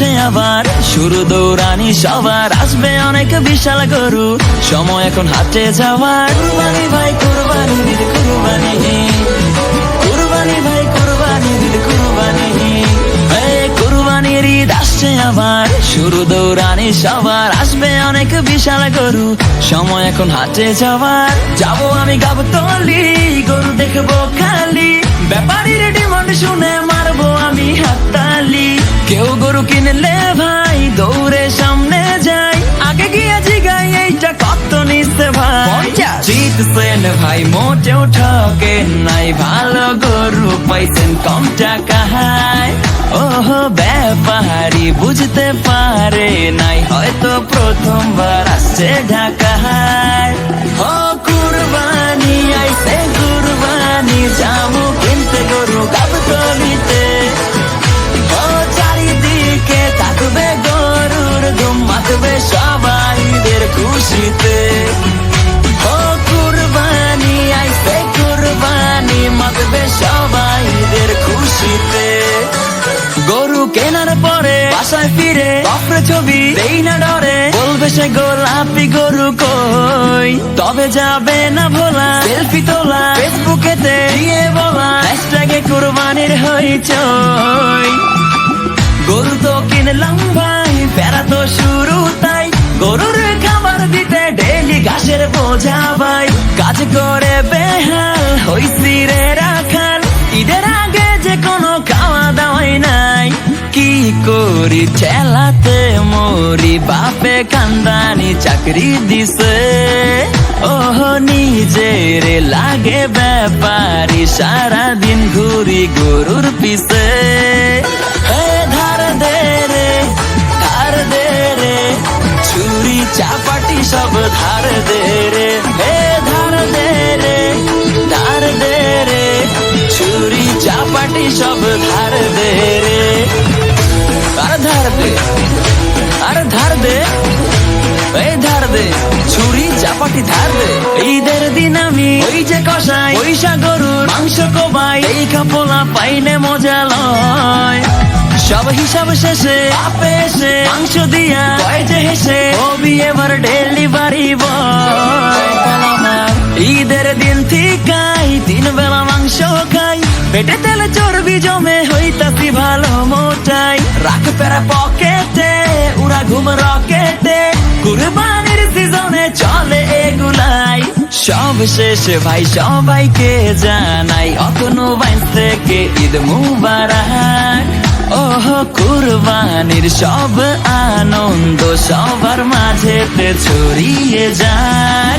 আসছে আবার, শুরু দৌড়ানি সবার, আসবে অনেক বিশাল গরু, সময় এখন হাটে যাওয়ার। কুরবানি ভাই, কুরবানি দিদি কুরবানি। কুরবানি ভাই, কুরবানি ঈদ কুরবানি আবার, শুরু দৌড়ানি সবার, আসবে অনেক বিশাল গরু, সময় এখন হাটে যাওয়ার। যাব আমি গাবো তলি গরু জিতছেন ভাই মোটেও ঠকেন নাই? ভালো গরু পাইছেন কম টাকা হায় ওহো, ব্যাপারি বুঝতে পারে নাই, হয়তো প্রথমবার আসছে ঢাকায়। ফিরে ছবি না ডরে। বলবে সে গোলাপি গরু কই? তবে যাবে না ভোলা, সেলফি তোলা দিয়ে বলা হ্যাশট্যাগে কুরবানির হইচই। গরু তো কিনলাম ভাই বেড়া তো শুরু তাই। গরুর খাবার দিতে ডেলি ঘাসের বোঝা ভাই। কাজ করে বেহাল হইছি রে রাখাল। ঈদের আগে যে কোনো খাওয়া দাওয়াই নাই কি করি, ঠেলাতে মরি, বাপে কান্দানি চাকরি দিছে। ওহ, নিজের লাগে ব্যাপারি, সারাদিন ঘুরি গরুর পিছে। ধার দে রে, ধার দে রে, ছুরি, চাপাটি সব ধার দে রে। ধার দে রে, ধার দে রে, ছুরি, চাপাটি সব ধার দে চাপাটি ধার দে ঈদের দিন আমি ওই যে কষাই পয়সা গরুর মাংস কোবাই এই কাপলা পাইনে মজা লয়। সব হিসাব শেষে আপে এসে মাংস দিয়া কয় যে হেসে হবি এবার ডেলিভারি বয়। ঈদের দিন ঠিকাই তিন বেলা মাংস খাই। পেটে তেলে চর্বি জমে হইতাছি ভালো মোটাই। রাখ পেরা পকেটে উড়া ঘুম রকেটে সব শেষে, ভাই, সবাইকে জানাই অতনু বাইন থেকে ঈদ মুবারক। ওহ, কুরবানির সব আনন্দ সবার মাঝেতে ছড়িয়ে যায়